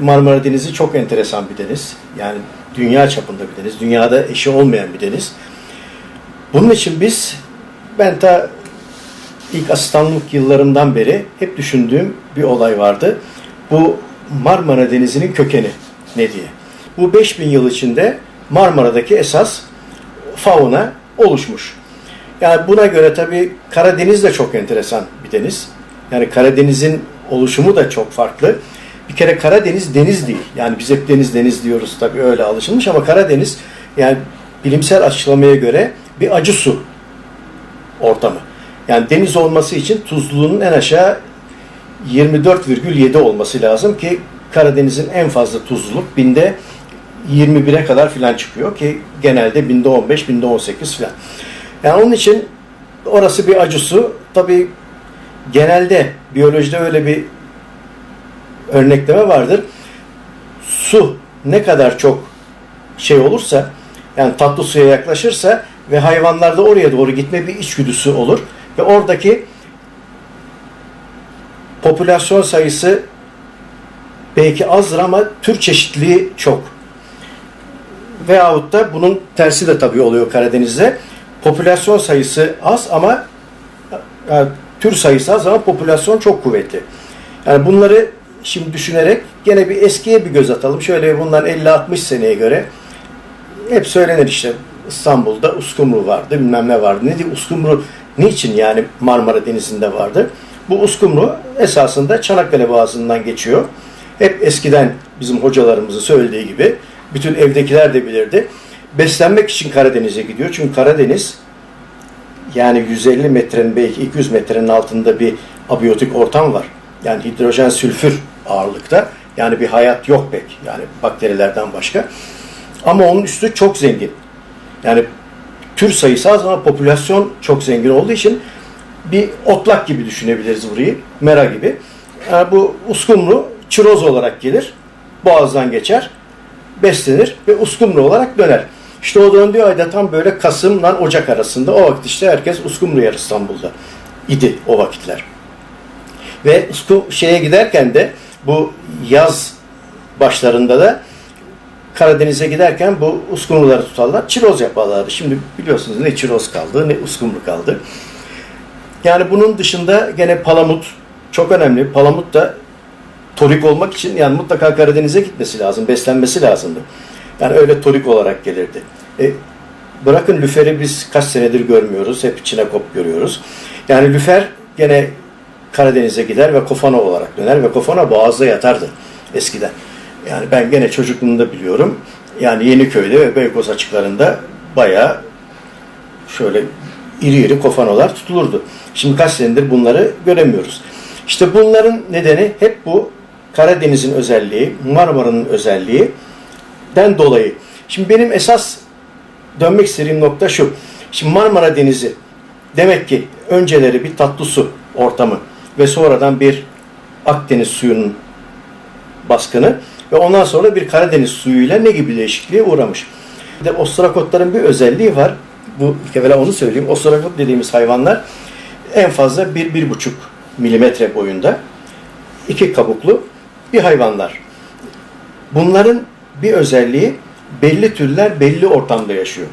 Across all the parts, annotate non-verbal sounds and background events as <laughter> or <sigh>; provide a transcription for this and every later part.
Marmara Denizi çok enteresan bir deniz. Yani dünya çapında bir deniz. Dünyada eşi olmayan bir deniz. Bunun için biz ben ta ilk asistanlık yıllarımdan beri hep düşündüğüm bir olay vardı. Bu Marmara Denizi'nin kökeni ne diye. Bu 5000 yıl içinde Marmara'daki esas fauna oluşmuş. Yani buna göre tabii Karadeniz de çok enteresan bir deniz. Yani Karadeniz'in oluşumu da çok farklı. Bir kere Karadeniz deniz değil. Yani biz hep deniz deniz diyoruz tabii öyle alışılmış ama Karadeniz yani bilimsel açıklamaya göre bir acı su ortamı. Yani deniz olması için tuzluluğunun en aşağı 24,7 olması lazım ki Karadeniz'in en fazla tuzluluk binde 21'e kadar filan çıkıyor ki genelde binde 15, binde 18 filan. Yani onun için orası bir acı su. Tabii genelde biyolojide öyle bir örnekleme vardır. Su ne kadar çok şey olursa yani tatlı suya yaklaşırsa ve hayvanlarda oraya doğru gitme bir içgüdüsü olur ve oradaki popülasyon sayısı belki azdır ama tür çeşitliliği çok. Veyahut da bunun tersi de tabii oluyor Karadeniz'de. Popülasyon sayısı az ama yani tür sayısı az ama popülasyon çok kuvvetli. Yani bunları şimdi düşünerek gene bir eskiye bir göz atalım. Şöyle bundan 50-60 seneye göre hep söylenir işte İstanbul'da uskumru vardı, bilmem ne vardı. Ne diye uskumru niçin yani Marmara Denizi'nde vardı? Bu uskumru esasında Çanakkale Boğazı'ndan geçiyor. Hep eskiden bizim hocalarımızın söylediği gibi bütün evdekiler de bilirdi. Beslenmek için Karadeniz'e gidiyor. Çünkü Karadeniz yani 150 metrenin belki 200 metrenin altında bir abiyotik ortam var. Yani hidrojen sülfür ağırlıkta. Yani bir hayat yok pek. Yani bakterilerden başka. Ama onun üstü çok zengin. Yani tür sayısı az ama popülasyon çok zengin olduğu için bir otlak gibi düşünebiliriz burayı. Mera gibi. Yani bu uskumru çiroz olarak gelir. Boğazdan geçer. Beslenir ve uskumru olarak döner. İşte o döndüğü ayda tam böyle Kasım'la Ocak arasında o vakit işte herkes uskumru yer İstanbul'da idi o vakitler. Ve usku şeye giderken de bu yaz başlarında da Karadeniz'e giderken bu uskumruları tutarlar. Çiroz yaparlardı. Şimdi biliyorsunuz ne çiroz kaldı ne uskumru kaldı. Yani bunun dışında gene palamut çok önemli. Palamut da torik olmak için yani mutlaka Karadeniz'e gitmesi lazım. Beslenmesi lazımdı. Yani öyle torik olarak gelirdi. E, bırakın lüferi biz kaç senedir görmüyoruz. Hep çinekop görüyoruz. Yani lüfer gene Karadeniz'e gider ve kofana olarak döner ve kofana boğazda yatardı eskiden. Yani ben gene çocukluğumda biliyorum. Yani Yeniköy'de ve Beykoz açıklarında bayağı şöyle iri iri kofanolar tutulurdu. Şimdi kaç senedir bunları göremiyoruz. İşte bunların nedeni hep bu Karadeniz'in özelliği, Marmara'nın özelliği den dolayı. Şimdi benim esas dönmek istediğim nokta şu. Şimdi Marmara Denizi demek ki önceleri bir tatlı su ortamı ve sonradan bir Akdeniz suyunun baskını ve ondan sonra bir Karadeniz suyuyla ne gibi değişikliğe uğramış. Bir de ostrakotların bir özelliği var. Bu evvela onu söyleyeyim. Ostrakot dediğimiz hayvanlar en fazla 1-1,5 milimetre boyunda iki kabuklu bir hayvanlar. Bunların bir özelliği belli türler belli ortamda yaşıyor.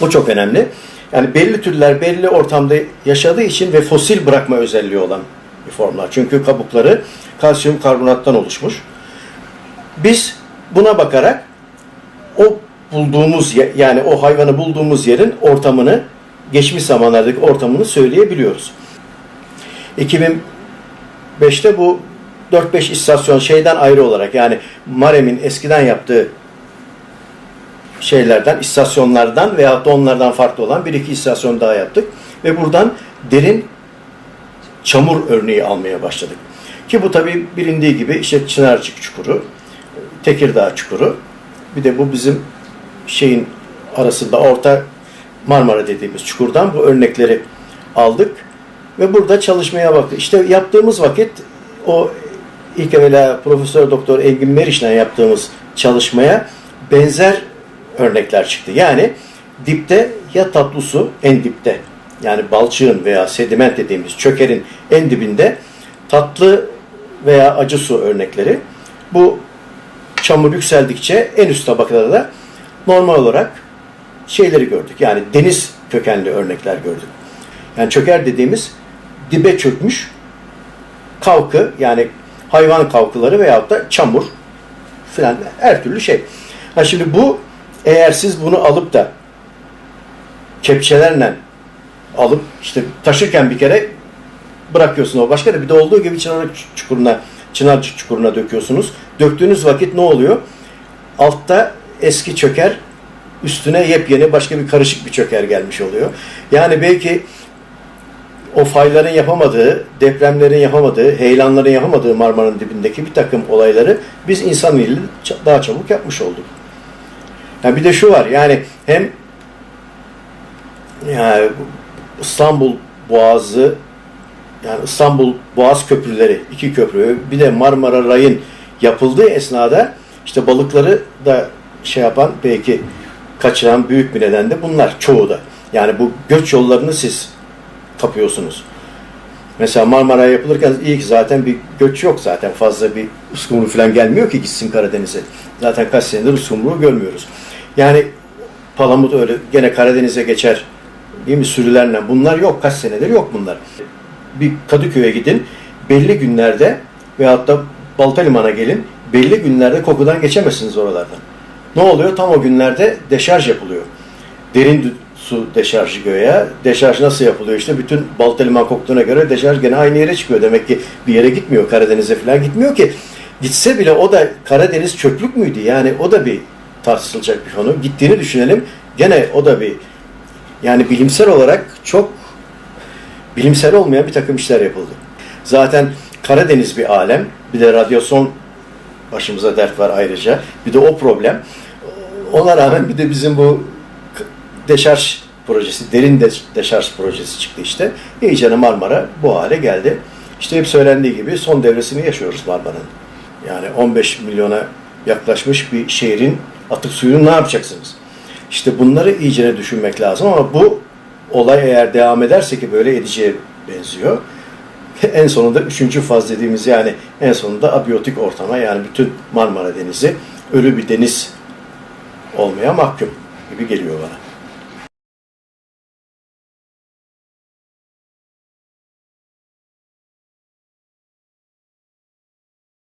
Bu çok önemli. Yani belli türler belli ortamda yaşadığı için ve fosil bırakma özelliği olan bir formlar. Çünkü kabukları kalsiyum karbonattan oluşmuş. Biz buna bakarak o bulduğumuz yani o hayvanı bulduğumuz yerin ortamını geçmiş zamanlardaki ortamını söyleyebiliyoruz. 2005'te bu 4-5 istasyon şeyden ayrı olarak yani Marem'in eskiden yaptığı şeylerden, istasyonlardan veya da onlardan farklı olan bir iki istasyon daha yaptık. Ve buradan derin çamur örneği almaya başladık. Ki bu tabi bilindiği gibi işte Çınarcık Çukuru, Tekirdağ Çukuru, bir de bu bizim şeyin arasında Orta Marmara dediğimiz çukurdan bu örnekleri aldık ve burada çalışmaya baktık. İşte yaptığımız vakit o ilk evvela Profesör Doktor Engin Meriç'le yaptığımız çalışmaya benzer örnekler çıktı. Yani dipte ya tatlı su en dipte yani balçığın veya sediment dediğimiz çökerin en dibinde tatlı veya acı su örnekleri. Bu çamur yükseldikçe en üst tabakada da normal olarak şeyleri gördük. Yani deniz kökenli örnekler gördük. Yani çöker dediğimiz dibe çökmüş kavkı yani hayvan kavkıları veyahut da çamur filan her türlü şey. Ha şimdi bu eğer siz bunu alıp da kepçelerle alıp işte taşırken bir kere bırakıyorsun o başka da bir de olduğu gibi çınar çukuruna çınar çukuruna döküyorsunuz. Döktüğünüz vakit ne oluyor? Altta eski çöker üstüne yepyeni başka bir karışık bir çöker gelmiş oluyor. Yani belki o fayların yapamadığı, depremlerin yapamadığı, heyelanların yapamadığı Marmara'nın dibindeki bir takım olayları biz insan eliyle daha çabuk yapmış olduk. Yani bir de şu var yani hem yani İstanbul Boğazı yani İstanbul Boğaz köprüleri, iki köprü, bir de Marmara Ray'ın yapıldığı esnada işte balıkları da şey yapan belki kaçıran büyük bir neden de bunlar çoğu da. Yani bu göç yollarını siz kapıyorsunuz. Mesela Marmara yapılırken iyi ki zaten bir göç yok zaten fazla bir uskumru falan gelmiyor ki gitsin Karadeniz'e. Zaten kaç senedir uskumru görmüyoruz. Yani Palamut öyle gene Karadeniz'e geçer değil mi sürülerle bunlar yok kaç senedir yok bunlar. Bir Kadıköy'e gidin belli günlerde veyahut da Baltaliman'a gelin belli günlerde kokudan geçemezsiniz oralardan. Ne oluyor? Tam o günlerde deşarj yapılıyor. Derin su deşarjı göğe. Deşarj nasıl yapılıyor işte bütün Baltaliman koktuğuna göre deşarj gene aynı yere çıkıyor. Demek ki bir yere gitmiyor Karadeniz'e falan gitmiyor ki. Gitse bile o da Karadeniz çöplük müydü? Yani o da bir tartışılacak bir konu. Gittiğini düşünelim. Gene o da bir yani bilimsel olarak çok bilimsel olmayan bir takım işler yapıldı. Zaten Karadeniz bir alem. Bir de radyasyon başımıza dert var ayrıca. Bir de o problem. Ona rağmen bir de bizim bu deşarj projesi, derin de- deşarj projesi çıktı işte. İyice Marmara bu hale geldi. İşte hep söylendiği gibi son devresini yaşıyoruz Marmara'nın. Yani 15 milyona yaklaşmış bir şehrin atık suyunu ne yapacaksınız? İşte bunları iyicene düşünmek lazım ama bu olay eğer devam ederse ki böyle edeceğe benziyor. <laughs> En sonunda üçüncü faz dediğimiz yani en sonunda abiyotik ortama yani bütün Marmara Denizi ölü bir deniz olmaya mahkum gibi geliyor bana.